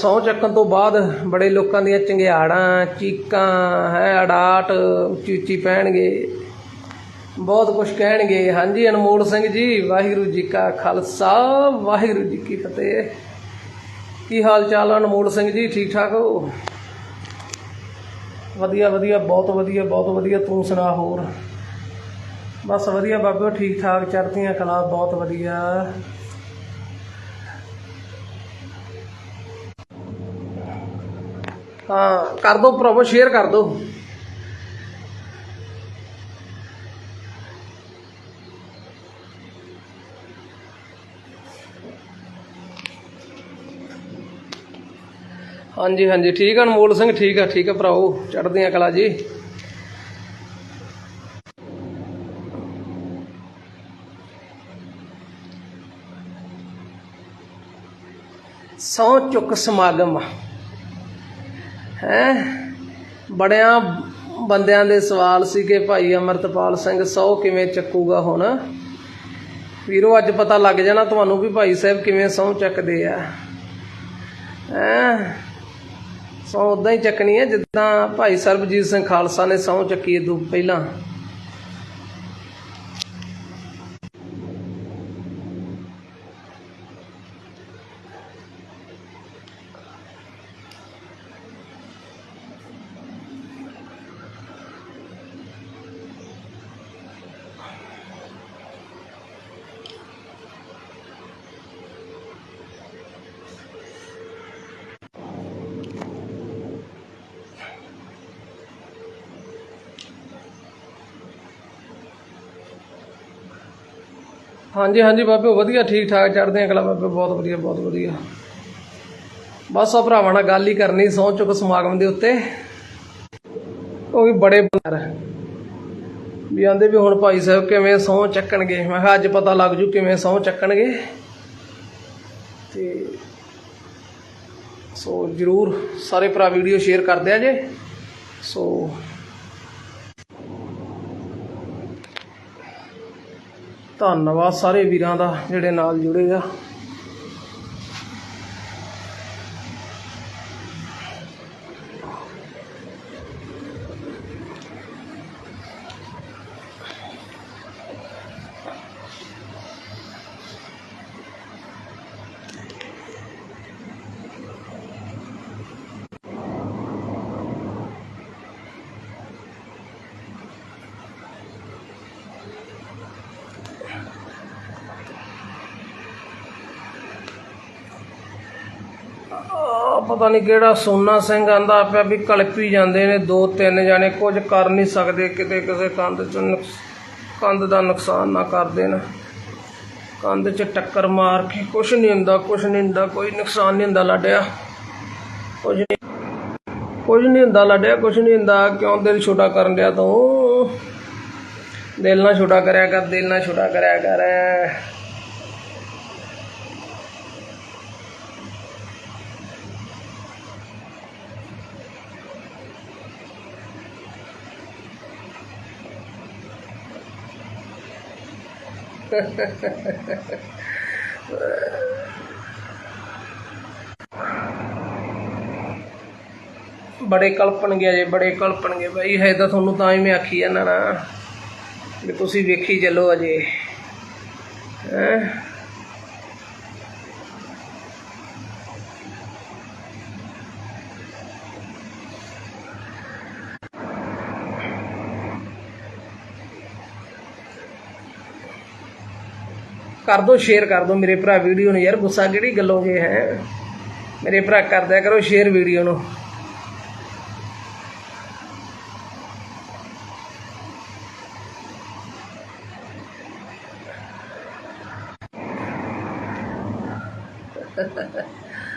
ਸਹੁੰ ਚੱਕਣ ਤੋਂ ਬਾਅਦ ਬੜੇ ਲੋਕਾਂ ਦੀਆਂ ਚੰਗਿਆੜਾਂ, ਚੀਕਾਂ, ਹੈ ਅੜਾਟ ਉੱਚੀ ਉੱਚੀ ਪੈਣਗੇ। ਬਹੁਤ ਕੁਝ ਕਹਿਣਗੇ। ਹਾਂਜੀ, ਅਨਮੋਲ ਸਿੰਘ ਜੀ, ਵਾਹਿਗੁਰੂ ਜੀ ਕਾ ਖਾਲਸਾ, ਵਾਹਿਗੁਰੂ ਜੀ ਕੀ ਫਤਿਹ। ਕੀ ਹਾਲ ਚਾਲ ਅਨਮੋਲ ਸਿੰਘ ਜੀ? ਠੀਕ ਠਾਕ ਹੋ? ਵਧੀਆ ਵਧੀਆ, ਬਹੁਤ ਵਧੀਆ ਬਹੁਤ ਵਧੀਆ। ਤੂੰ ਸੁਣਾ ਹੋਰ? ਬਸ ਵਧੀਆ ਬਾਬੇ, ਠੀਕ ਠਾਕ, ਚੜ੍ਹਦੀਆਂ ਕਲਾ ਬਹੁਤ ਵਧੀਆ। ਹਾਂ, ਕਰ ਦੋ ਭਰਾਵੋ ਸ਼ੇਅਰ ਕਰ ਦੋ। ਹਾਂਜੀ ਹਾਂਜੀ, ਠੀਕ ਆ ਅਨਮੋਲ ਸਿੰਘ, ਠੀਕ ਆ ਠੀਕ ਆ ਭਰਾਓ ਚੜ੍ਹਦੀਆਂ ਕਲਾ ਜੀ। ਸੌ ਚੁੱਕ ਸਮਾਗਮ। ਹੈ? ਬੜਿਆਂ ਬੰਦਿਆਂ ਦੇ ਸਵਾਲ ਸੀ ਕਿ ਭਾਈ ਅਮਰਤਪਾਲ ਸਿੰਘ, ਸੌ ਕਿਵੇਂ ਚੱਕੂਗਾ ਹੁਣ? ਵੀਰੋ, ਅੱਜ ਪਤਾ ਲੱਗ ਜਾਣਾ ਤੁਹਾਨੂੰ ਵੀ ਭਾਈ ਸਾਹਿਬ ਕਿਵੇਂ ਸਹੁੰ ਚੱਕਦੇ ਆ। ਹੈ? ਸਹੁੰ ਉਦਾਂ ਹੀ ਚੱਕਣੀ ਹੈ, ਜਿੱਦਾਂ ਭਾਈ ਸਰਬਜੀਤ ਸਿੰਘ ਖਾਲਸਾ ਨੇ ਸਹੁੰ ਚੱਕੀ ਇਹ ਤੋਂ ਪਹਿਲਾਂ। ਹਾਂਜੀ ਹਾਂਜੀ ਬਾਬੇ, ਵਧੀਆ, ਠੀਕ ਠਾਕ ਚੜਦੇ ਅਗਲਾ ਬਾਬੇ, ਬਹੁਤ ਵਧੀਆ ਬਹੁਤ ਵਧੀਆ। ਬਸ ਆ ਭਰਾਵਾਂ ਨਾਲ ਗੱਲ ਹੀ ਕਰਨੀ, ਸਹੁੰ ਚੁੱਕ ਸਮਾਗਮ ਦੇ ਉੱਤੇ। ਉਹ ਵੀ ਬੜੇ ਬੰਦਰ ਵੀ ਆਂਦੇ ਵੀ ਹੁਣ ਭਾਈ ਸਾਹਿਬ ਕਿਵੇਂ ਸਹੁੰ ਚੱਕਣਗੇ? ਮੈਂ ਕਿਹਾ, ਅੱਜ ਪਤਾ ਲੱਗ ਜੂ ਕਿਵੇਂ ਸਹੁੰ ਚੱਕਣਗੇ। ਤੇ ਸੋ ਜਰੂਰ ਸਾਰੇ ਭਰਾ ਵੀਡੀਓ ਸ਼ੇਅਰ ਕਰਦੇ ਆ ਜੇ। ਸੋ ਧੰਨਵਾਦ ਸਾਰੇ ਵੀਰਾਂ ਦਾ ਜਿਹੜੇ ਨਾਲ ਜੁੜੇ ਆ। ਪਤਾ ਨਹੀਂ ਕਿਹੜਾ ਸੋਨਾ ਸਿੰਘ ਆਂਦਾ ਪਿਆ ਵੀ ਕਲਪੀ ਜਾਂਦੇ ਨੇ, ਦੋ ਤਿੰਨ ਜਾਣੇ ਕੁਝ ਕਰ ਨਹੀਂ ਸਕਦੇ, ਕਿਤੇ ਕਿਸੇ ਕੰਧ ਚ ਨੁਕਸ- ਕੰਧ ਦਾ ਨੁਕਸਾਨ ਨਾ ਕਰ ਦੇਣ। ਕੰਧ 'ਚ ਟੱਕਰ ਮਾਰ ਕੇ ਕੁਝ ਨਹੀਂ ਹੁੰਦਾ ਕੁਝ ਨਹੀਂ ਹੁੰਦਾ, ਕੋਈ ਨੁਕਸਾਨ ਨਹੀਂ ਹੁੰਦਾ ਲਾਡਿਆ। ਕੁਝ ਨਹੀਂ ਕੁਝ ਨਹੀਂ ਹੁੰਦਾ ਲਾਡਿਆ ਕੁਝ ਨਹੀਂ ਹੁੰਦਾ, ਕਿਉਂ ਦਿਲ ਛੋਟਾ ਕਰਨ ਡਿਆ ਤੂੰ? ਦਿਲ ਨਾ ਛੋਟਾ ਕਰਿਆ ਕਰ, ਦਿਲ ਨਾ ਛੋਟਾ ਕਰਿਆ ਕਰ। ਬੜੇ ਕਲਪਣਗੇ ਅਜੇ ਬੜੇ ਕਲਪਣਗੇ ਬਾਈ ਹੈ ਤਾਂ ਤੁਹਾਨੂੰ ਤਾਂ ਹੀ ਮੈਂ ਆਖੀ ਜਾਂਦਾ ਨਾ, ਵੀ ਤੁਸੀਂ ਵੇਖੀ ਚੱਲੋ ਅਜੇ। ਹੈਂ? ਕਰ ਦੋ ਸ਼ੇਅਰ ਕਰ ਦੋ ਮੇਰੇ ਭਰਾ ਵੀਡੀਓ ਨੂੰ। ਯਾਰ ਗੁੱਸਾ ਕਿਹੜੀ ਗੱਲੋਂ ਗਏ ਹੈ? ਮੇਰੇ ਭਰਾ ਕਰਦਿਆ ਕਰੋ ਸ਼ੇਅਰ ਵੀਡੀਓ ਨੂੰ।